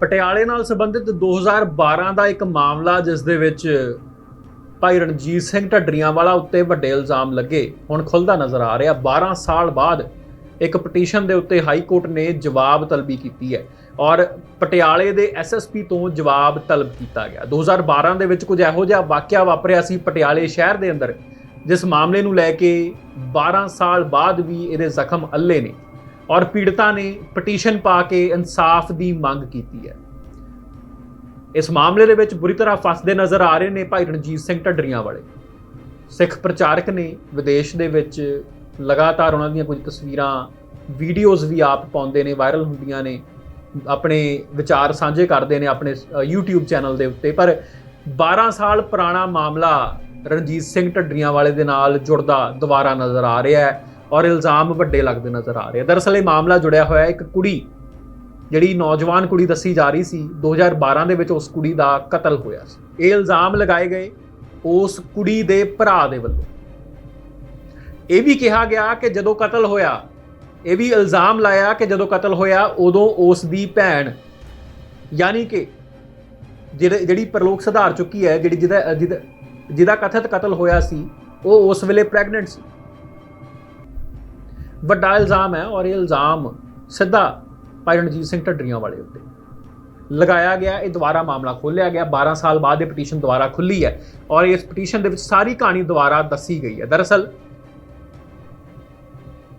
ਪਟਿਆਲੇ ਨਾਲ ਸੰਬੰਧਿਤ 2012 ਦਾ ਇੱਕ ਮਾਮਲਾ, ਜਿਸ ਦੇ ਵਿੱਚ ਭਾਈ ਰਣਜੀਤ ਸਿੰਘ ਢੱਡਰੀਆਂ ਵਾਲਾ ਉੱਤੇ ਵੱਡੇ ਇਲਜ਼ਾਮ ਲੱਗੇ। ਹੁਣ ਖੁੱਲਦਾ ਨਜ਼ਰ ਆ ਰਿਹਾ 12 ਸਾਲ ਬਾਅਦ ਇੱਕ ਪਟੀਸ਼ਨ ਦੇ ਉੱਤੇ ਹਾਈ ਕੋਰਟ ਨੇ ਜਵਾਬ ਤਲਬੀ ਕੀਤੀ ਹੈ ਔਰ ਪਟਿਆਲੇ ਦੇ ਐਸਐਸਪੀ ਤੋਂ ਜਵਾਬ ਤਲਬ ਕੀਤਾ ਗਿਆ। 2012 ਦੇ ਵਿੱਚ ਕੁਝ ਇਹੋ ਜਿਹਾ ਵਾਕਿਆ ਵਾਪਰਿਆ ਸੀ ਪਟਿਆਲੇ ਸ਼ਹਿਰ ਦੇ ਅੰਦਰ, ਜਿਸ ਮਾਮਲੇ ਨੂੰ ਲੈ ਕੇ 12 ਸਾਲ ਬਾਅਦ ਵੀ ਇਹਦੇ ਜ਼ਖਮ ਅੱਲੇ ਨੇ। ਔਰ ਪੀੜਤਾ ਨੇ ਪਟੀਸ਼ਨ ਪਾ ਕੇ ਇਨਸਾਫ ਦੀ ਮੰਗ ਕੀਤੀ ਹੈ। ਇਸ ਮਾਮਲੇ ਦੇ ਵਿੱਚ ਬੁਰੀ ਤਰ੍ਹਾਂ ਫਸਦੇ ਨਜ਼ਰ ਆ ਰਹੇ ਨੇ ਭਾਈ ਰਣਜੀਤ ਸਿੰਘ ਢੱਡਰੀਆਂ ਵਾਲੇ। ਸਿੱਖ ਪ੍ਰਚਾਰਕ ਨੇ ਵਿਦੇਸ਼ ਦੇ ਵਿੱਚ ਲਗਾਤਾਰ ਉਹਨਾਂ ਦੀਆਂ ਕੁਝ ਤਸਵੀਰਾਂ ਵੀਡੀਓਜ਼ ਵੀ ਆਪ ਪਾਉਂਦੇ ਨੇ ਵਾਇਰਲ ਹੁੰਦੀਆਂ ਨੇ ਆਪਣੇ ਵਿਚਾਰ ਸਾਂਝੇ ਕਰਦੇ ਨੇ ਆਪਣੇ ਅ, YouTube ਚੈਨਲ ਦੇ ਉੱਤੇ। ਪਰ 12 ਸਾਲ ਪੁਰਾਣਾ ਮਾਮਲਾ ਰਣਜੀਤ ਸਿੰਘ ਢੱਡਰੀਆਂ ਵਾਲੇ ਦੇ ਨਾਲ ਜੁੜਦਾ ਦੁਬਾਰਾ ਨਜ਼ਰ ਆ ਰਿਹਾ ਹੈ। ਔਰ ਇਲਜ਼ਾਮ ਵੱਡੇ ਲੱਗਦੇ ਨਜ਼ਰ ਆ ਰਹੇ ਦਰਅਸਲ ਇਹ ਮਾਮਲਾ ਜੁੜਿਆ ਹੋਇਆ ਇੱਕ ਕੁੜੀ, ਜਿਹੜੀ ਨੌਜਵਾਨ ਕੁੜੀ ਦੱਸੀ ਜਾ ਰਹੀ ਸੀ 2012 ਦੇ ਵਿੱਚ ਉਸ ਕੁੜੀ ਦਾ ਕਤਲ ਹੋਇਆ ਸੀ। ਇਹ ਇਲਜ਼ਾਮ ਲਗਾਏ ਗਏ ਉਸ ਕੁੜੀ ਦੇ ਭਰਾ ਦੇ ਵੱਲੋਂ। ਇਹ ਵੀ ਕਿਹਾ ਗਿਆ ਕਿ ਜਦੋਂ ਕਤਲ ਹੋਇਆ, ਇਹ ਵੀ ਇਲਜ਼ਾਮ ਲਾਇਆ ਕਿ ਜਦੋਂ ਕਤਲ ਹੋਇਆ, ਉਦੋਂ ਉਸ ਦੀ ਭੈਣ, ਯਾਨੀ ਕਿ ਜਿਹੜੇ, ਜਿਹੜੀ ਪ੍ਰਲੋਕ ਸੁਧਾਰ ਚੁੱਕੀ ਹੈ, ਜਿਹੜੀ ਜਿਹਦਾ ਜਿਹਦਾ ਜਿਹਦਾ ਕਥਿਤ ਕਤਲ ਹੋਇਆ ਸੀ, ਉਹ ਉਸ ਵੇਲੇ ਪ੍ਰੈਗਨੈਂਟ ਸੀ। ਵੱਡਾ ਇਲਜ਼ਾਮ ਹੈ ਔਰ ਇਹ ਇਲਜ਼ਾਮ ਸਿੱਧਾ ਭਾਈ ਰਣਜੀਤ ਸਿੰਘ ਢੱਡਰੀਆਂ ਵਾਲੇ ਉੱਤੇ। ਲਗਾਇਆ ਗਿਆ, ਇਹ ਦੁਬਾਰਾ ਮਾਮਲਾ ਖੋਲਿਆ ਗਿਆ। 12 ਸਾਲ ਬਾਅਦ ਇਹ ਪਟੀਸ਼ਨ ਦੁਬਾਰਾ ਖੁੱਲੀ ਹੈ ਔਰ ਇਸ ਪਟੀਸ਼ਨ ਦੇ ਵਿੱਚ ਸਾਰੀ ਕਹਾਣੀ ਦੁਬਾਰਾ ਦੱਸੀ ਗਈ ਹੈ। ਦਰਅਸਲ,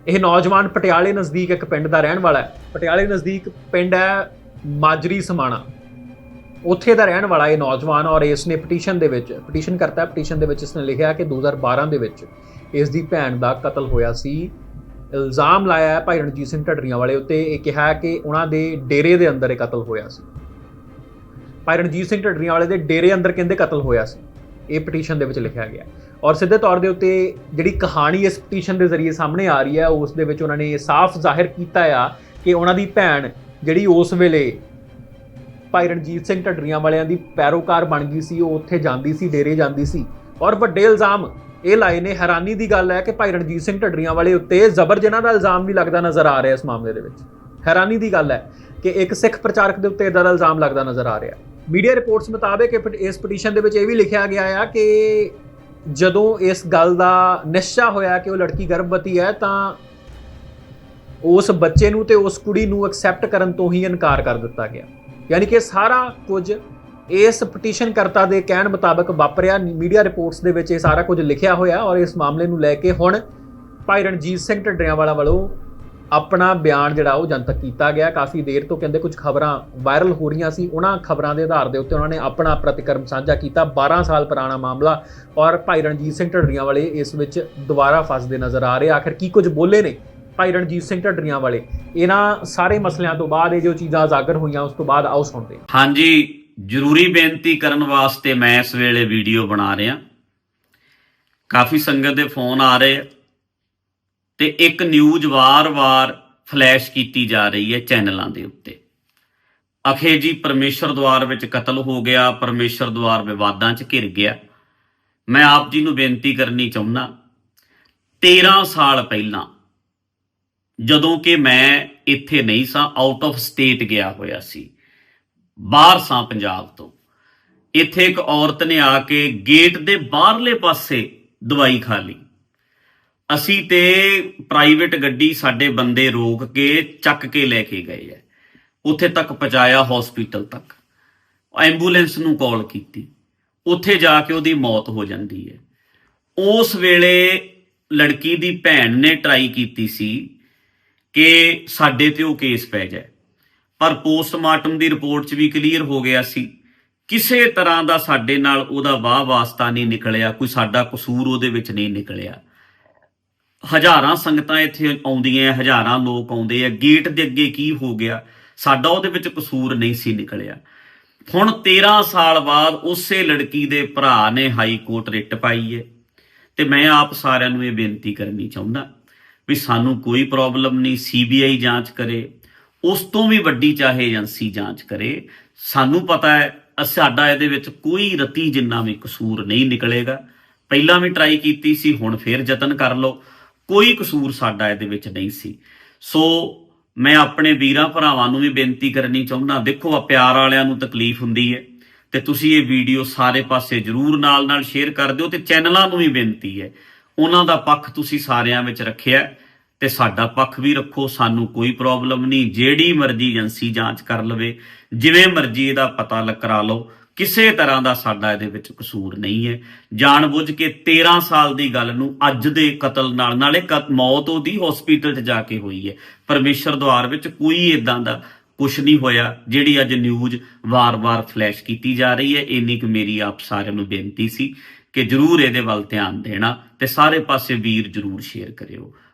ਇਹ ਨੌਜਵਾਨ ਪਟਿਆਲੇ ਨਜ਼ਦੀਕ ਇੱਕ ਪਿੰਡ ਦਾ ਰਹਿਣ ਵਾਲਾ ਹੈ। ਪਟਿਆਲੇ ਨਜ਼ਦੀਕ ਪਿੰਡ ਹੈ ਮਾਜਰੀ ਸਮਾਣਾ। ਉੱਥੇ ਦਾ ਰਹਿਣ ਵਾਲਾ ਇਹ ਨੌਜਵਾਨ ਔਰ ਇਸ ਨੇ ਪਟੀਸ਼ਨ ਦੇ ਵਿੱਚ, ਪਟੀਸ਼ਨ ਕਰਤਾ ਪਟੀਸ਼ਨ ਦੇ ਵਿੱਚ ਇਸ ਨੇ ਲਿਖਿਆ ਕਿ 2012 ਦੇ ਵਿੱਚ ਇਸ ਦੀ ਭੈਣ ਦਾ ਕਤਲ ਹੋਇਆ ਸੀ। ਇਲਜ਼ਾਮ ਲਾਇਆ ਹੈ ਭਾਈ ਰਣਜੀਤ ਸਿੰਘ ਢੱਡਰੀਆਂ ਵਾਲੇ ਉੱਤੇ। ਇਹ ਕਿਹਾ ਕਿ ਉਹਨਾਂ ਦੇ ਡੇਰੇ ਦੇ ਅੰਦਰ ਇਹ ਕਤਲ ਹੋਇਆ ਸੀ। ਭਾਈ ਰਣਜੀਤ ਸਿੰਘ ਢੱਡਰੀਆਂ ਵਾਲੇ ਦੇ ਡੇਰੇ ਅੰਦਰ ਕਹਿੰਦੇ ਕਤਲ ਹੋਇਆ ਸੀ। ਇਹ ਪਟੀਸ਼ਨ ਦੇ ਵਿੱਚ ਲਿਖਿਆ ਗਿਆ ਔਰ ਸਿੱਧੇ ਤੌਰ ਦੇ ਉੱਤੇ ਜਿਹੜੀ ਕਹਾਣੀ ਇਸ ਪਟੀਸ਼ਨ ਦੇ ਜ਼ਰੀਏ ਸਾਹਮਣੇ ਆ ਰਹੀ ਹੈ, ਉਸ ਦੇ ਵਿੱਚ ਉਹਨਾਂ ਨੇ ਇਹ ਸਾਫ਼ ਜ਼ਾਹਿਰ ਕੀਤਾ ਆ ਕਿ ਉਹਨਾਂ ਦੀ ਭੈਣ ਜਿਹੜੀ ਉਸ ਵੇਲੇ ਭਾਈ ਰਣਜੀਤ ਸਿੰਘ ਢੱਡਰੀਆਂ ਵਾਲਿਆਂ ਦੀ ਪੈਰੋਕਾਰ ਬਣ ਗਈ ਸੀ, ਉਹ ਉੱਥੇ ਜਾਂਦੀ ਸੀ, ਡੇਰੇ ਜਾਂਦੀ ਸੀ। ਔਰ ਵੱਡੇ ਇਲਜ਼ਾਮ ਇਹ ਲਾਏ ਨੇ ਹੈਰਾਨੀ ਦੀ ਗੱਲ ਹੈ ਕਿ ਭਾਈ ਰਣਜੀਤ ਸਿੰਘ ਢੱਡਰੀਆਂ ਵਾਲੇ ਉੱਤੇ ਜ਼ਬਰ ਜਨਾਹ ਦਾ ਇਲਜ਼ਾਮ ਵੀ ਲੱਗਦਾ ਨਜ਼ਰ ਆ ਰਿਹਾ ਇਸ ਮਾਮਲੇ ਦੇ ਵਿੱਚ। ਹੈਰਾਨੀ ਦੀ ਗੱਲ ਹੈ ਕਿ ਇੱਕ ਸਿੱਖ ਪ੍ਰਚਾਰਕ ਦੇ ਉੱਤੇ ਇਦਾਂ ਦਾ ਇਲਜ਼ਾਮ ਲੱਗਦਾ ਨਜ਼ਰ ਆ ਰਿਹਾ ਮੀਡੀਆ ਰਿਪੋਰਟਸ ਮੁਤਾਬਕ ਇਸ ਪਟੀਸ਼ਨ ਦੇ ਵਿੱਚ ਇਹ ਵੀ ਲਿਖਿਆ ਗਿਆ ਆ ਕਿ ਜਦੋਂ ਇਸ ਗੱਲ ਦਾ ਨਿਸ਼ਚਾ ਹੋਇਆ ਕਿ ਉਹ ਲੜਕੀ ਗਰਭਵਤੀ ਹੈ, ਤਾਂ ਉਸ ਬੱਚੇ ਨੂੰ ਤੇ ਉਸ ਕੁੜੀ ਨੂੰ ਐਕਸੈਪਟ ਕਰਨ ਤੋਂ ਹੀ ਇਨਕਾਰ ਕਰ ਦਿੱਤਾ ਗਿਆ। ਯਾਨੀ ਕਿ ਸਾਰਾ ਕੁਝ ਇਸ ਪਟੀਸ਼ਨ ਕਰਤਾ ਦੇ ਕਹਿਣ ਮੁਤਾਬਕ ਵਾਪਰਿਆ। ਮੀਡੀਆ ਰਿਪੋਰਟਸ ਦੇ ਵਿੱਚ ਇਹ ਸਾਰਾ ਕੁਝ ਲਿਖਿਆ ਹੋਇਆ ਔਰ ਇਸ ਮਾਮਲੇ ਨੂੰ ਲੈ ਕੇ ਹੁਣ ਭਾਈ ਰਣਜੀਤ ਸਿੰਘ ਢੱਡਰਿਆਂ ਵਾਲਾ ਵੱਲੋਂ ਆਪਣਾ ਬਿਆਨ ਜਿਹੜਾ ਉਹ ਜਨਤਕ ਕੀਤਾ ਗਿਆ। ਕਾਫੀ ਦੇਰ ਤੋਂ ਕਹਿੰਦੇ ਕੁਝ ਖਬਰਾਂ ਵਾਇਰਲ ਹੋ ਰਹੀਆਂ ਸੀ। ਉਹਨਾਂ ਖਬਰਾਂ ਦੇ ਆਧਾਰ ਦੇ ਉੱਤੇ ਉਹਨਾਂ ਨੇ ਆਪਣਾ ਪ੍ਰਤੀਕਰਮ ਸਾਂਝਾ ਕੀਤਾ। 12 ਸਾਲ ਪੁਰਾਣਾ ਮਾਮਲਾ ਔਰ ਭਾਈ ਰਣਜੀਤ ਸਿੰਘ ਢੱਡਰੀਆਂ ਵਾਲੇ ਇਸ ਵਿੱਚ ਦੁਬਾਰਾ ਫਸਦੇ ਨਜ਼ਰ ਆ ਰਹੇ। ਆਖਰ ਕੀ ਕੁਝ ਬੋਲੇ ਨੇ ਭਾਈ ਰਣਜੀਤ ਸਿੰਘ ਢੱਡਰੀਆਂ ਵਾਲੇ ਇਹਨਾਂ ਸਾਰੇ ਮਸਲਿਆਂ ਤੋਂ ਬਾਅਦ ਇਹ ਜੋ ਚੀਜ਼ਾਂ ਉਜਾਗਰ ਹੋਈਆਂ, ਉਸ ਤੋਂ ਬਾਅਦ ਆਓ ਸੁਣਦੇ ਹਾਂਜੀ। ਜ਼ਰੂਰੀ ਬੇਨਤੀ ਕਰਨ ਵਾਸਤੇ ਮੈਂ ਇਸ ਵੇਲੇ ਵੀਡੀਓ ਬਣਾ ਰਿਹਾ। ਕਾਫੀ ਸੰਗਤ ਦੇ ਫੋਨ ਆ ਰਹੇ ਆ ਤੇ ਇੱਕ ਨਿਊਜ਼ ਵਾਰ-ਵਾਰ ਫਲੈਸ਼ ਕੀਤੀ ਜਾ ਰਹੀ ਹੈ ਚੈਨਲਾਂ ਦੇ ਉੱਤੇ। ਅਖੇ ਜੀ, ਪਰਮੇਸ਼ਰ ਦਵਾਰ ਵਿੱਚ ਕਤਲ ਹੋ ਗਿਆ, ਪਰਮੇਸ਼ਰ ਦਵਾਰ ਵਿਵਾਦਾਂ 'ਚ ਘਿਰ ਗਿਆ। ਮੈਂ ਆਪ ਜੀ ਨੂੰ ਬੇਨਤੀ ਕਰਨੀ ਚਾਹੁੰਦਾ 13 ਸਾਲ ਪਹਿਲਾਂ ਜਦੋਂ ਕਿ ਮੈਂ ਇੱਥੇ ਨਹੀਂ ਸਾਂ ਆਊਟ ਆਫ ਸਟੇਟ ਗਿਆ ਹੋਇਆ ਸੀ। ਬਾਹਰ ਸਾਂ ਪੰਜਾਬ ਤੋਂ। ਇੱਥੇ ਇੱਕ ਔਰਤ ਨੇ ਆ ਕੇ ਗੇਟ ਦੇ ਬਾਹਰਲੇ ਪਾਸੇ ਦਵਾਈ ਖਾ ਲਈ। ਅਸੀਂ ਤੇ ਪ੍ਰਾਈਵੇਟ ਗੱਡੀ ਸਾਡੇ ਬੰਦੇ ਰੋਕ ਕੇ, ਚੱਕ ਕੇ ਲੈ ਕੇ ਗਏ ਐ ਉੱਥੇ ਤੱਕ ਪਹੁੰਚਾਇਆ ਹਸਪੀਟਲ ਤੱਕ। ਐਂਬੂਲੈਂਸ ਨੂੰ ਕਾਲ ਕੀਤੀ। ਉੱਥੇ ਜਾ ਕੇ ਉਹਦੀ ਮੌਤ ਹੋ ਜਾਂਦੀ ਹੈ। ਉਸ ਵੇਲੇ ਲੜਕੀ ਦੀ ਭੈਣ ਨੇ ਟਰਾਈ ਕੀਤੀ ਸੀ ਕਿ ਸਾਡੇ ਤੇ ਉਹ ਕੇਸ ਪੈ ਜਾਏ। ਪਰ ਪੋਸਟਮਾਰਟਮ ਦੀ ਰਿਪੋਰਟ 'ਚ ਵੀ ਕਲੀਅਰ ਹੋ ਗਿਆ ਸੀ। ਕਿਸੇ ਤਰ੍ਹਾਂ ਦਾ ਸਾਡੇ ਨਾਲ ਉਹਦਾ ਵਾਹ ਵਾਸਤਾ ਨਹੀਂ ਨਿਕਲਿਆ, ਕੋਈ ਸਾਡਾ ਕਸੂਰ ਉਹਦੇ ਵਿੱਚ ਨਹੀਂ ਨਿਕਲਿਆ। ਹਜ਼ਾਰਾਂ ਸੰਗਤਾਂ ਇੱਥੇ ਆਉਂਦੀਆਂ ਹਜ਼ਾਰਾਂ ਲੋਕ ਆਉਂਦੇ ਆ ਗੇਟ ਦੇ ਅੱਗੇ ਕੀ ਹੋ ਗਿਆ? ਸਾਡਾ ਉਹਦੇ ਵਿੱਚ ਕਸੂਰ ਨਹੀਂ ਸੀ ਨਿਕਲਿਆ। ਹੁਣ 13 ਸਾਲ ਬਾਅਦ ਉਸੇ ਲੜਕੀ ਦੇ ਭਰਾ ਨੇ ਹਾਈ ਕੋਰਟ ਰਿਟ ਪਾਈ ਹੈ ਤੇ ਮੈਂ ਆਪ ਸਾਰਿਆਂ ਨੂੰ ਇਹ ਬੇਨਤੀ ਕਰਨੀ ਚਾਹੁੰਦਾ ਵੀ ਸਾਨੂੰ ਕੋਈ ਪ੍ਰੋਬਲਮ ਨਹੀਂ, ਸੀਬੀਆਈ ਜਾਂਚ ਕਰੇ। ਉਸ ਤੋਂ ਵੀ ਵੱਡੀ ਚਾਹੇ ਏਜੰਸੀ ਜਾਂਚ ਕਰੇ, ਸਾਨੂੰ ਪਤਾ ਹੈ ਸਾਡਾ ਇਹਦੇ ਵਿੱਚ ਕੋਈ ਰਤੀ ਜਿੰਨਾ ਵੀ ਕਸੂਰ ਨਹੀਂ ਨਿਕਲੇਗਾ। ਪਹਿਲਾਂ ਵੀ ਟਰਾਈ ਕੀਤੀ ਸੀ, ਹੁਣ ਫੇਰ ਯਤਨ ਕਰ ਲਓ। ਕੋਈ ਕਸੂਰ ਸਾਡਾ ਇਹਦੇ ਵਿੱਚ ਨਹੀਂ ਸੀ। ਸੋ ਮੈਂ ਆਪਣੇ ਵੀਰਾਂ ਭਰਾਵਾਂ ਨੂੰ ਵੀ ਬੇਨਤੀ ਕਰਨੀ ਚਾਹੁੰਦਾ, ਦੇਖੋ ਆ ਪਿਆਰ ਵਾਲਿਆਂ ਨੂੰ ਤਕਲੀਫ ਹੁੰਦੀ ਹੈ, ਤੇ ਤੁਸੀਂ ਇਹ ਵੀਡੀਓ ਸਾਰੇ ਪਾਸੇ ਜਰੂਰ ਨਾਲ ਨਾਲ ਸ਼ੇਅਰ ਕਰ ਦਿਓ, ਤੇ ਚੈਨਲਾਂ ਨੂੰ ਵੀ ਬੇਨਤੀ ਹੈ, ਉਹਨਾਂ ਦਾ ਪੱਖ ਤੁਸੀਂ ਸਾਰਿਆਂ ਵਿੱਚ ਰੱਖਿਆ। ਤੇ ਸਾਡਾ ਪੱਖ ਵੀ ਰੱਖੋ, ਸਾਨੂੰ ਕੋਈ ਪ੍ਰੋਬਲਮ ਨਹੀਂ। ਜਿਹੜੀ ਮਰਜ਼ੀ ਏਜੰਸੀ ਜਾਂਚ ਕਰ ਲਵੇ, ਜਿਵੇਂ ਮਰਜ਼ੀ ਇਹਦਾ ਪਤਾ ਲ- ਲਓ, ਕਿਸੇ ਤਰ੍ਹਾਂ ਦਾ ਸਾਡਾ ਇਹਦੇ ਵਿੱਚ ਕਸੂਰ ਨਹੀਂ ਹੈ। ਜਾਣਬੁੱਝ ਕੇ 13 ਸਾਲ ਦੀ ਗੱਲ ਨੂੰ ਅੱਜ ਦੇ ਕਤਲ ਨਾਲ, ਨਾਲੇ ਕ- ਮੌਤ ਉਹਦੀ ਹਸਪੀਟਲ 'ਚ ਜਾ ਕੇ ਹੋਈ ਹੈ। ਪਰਮੇਸ਼ਰ ਦੁਆਰ ਵਿੱਚ ਕੋਈ ਇਦਾਂ ਦਾ ਕੁਝ ਨਹੀਂ ਹੋਇਆ, ਜਿਹੜੀ ਅੱਜ ਨਿਊਜ਼ ਵਾਰ-ਵਾਰ ਫਲੈਸ਼ ਕੀਤੀ ਜਾ ਰਹੀ ਹੈ। ਇੰਨੀ ਕੁ ਮੇਰੀ ਆਪ ਸਾਰਿਆਂ ਨੂੰ ਬੇਨਤੀ ਸੀ ਕਿ ਜਰੂਰ ਇਹਦੇ ਵੱਲ ਧਿਆਨ ਦੇਣਾ ਤੇ ਸਾਰੇ ਪਾਸੇ ਵੀਰ ਜਰੂਰ ਸ਼ੇਅਰ ਕਰਿਓ।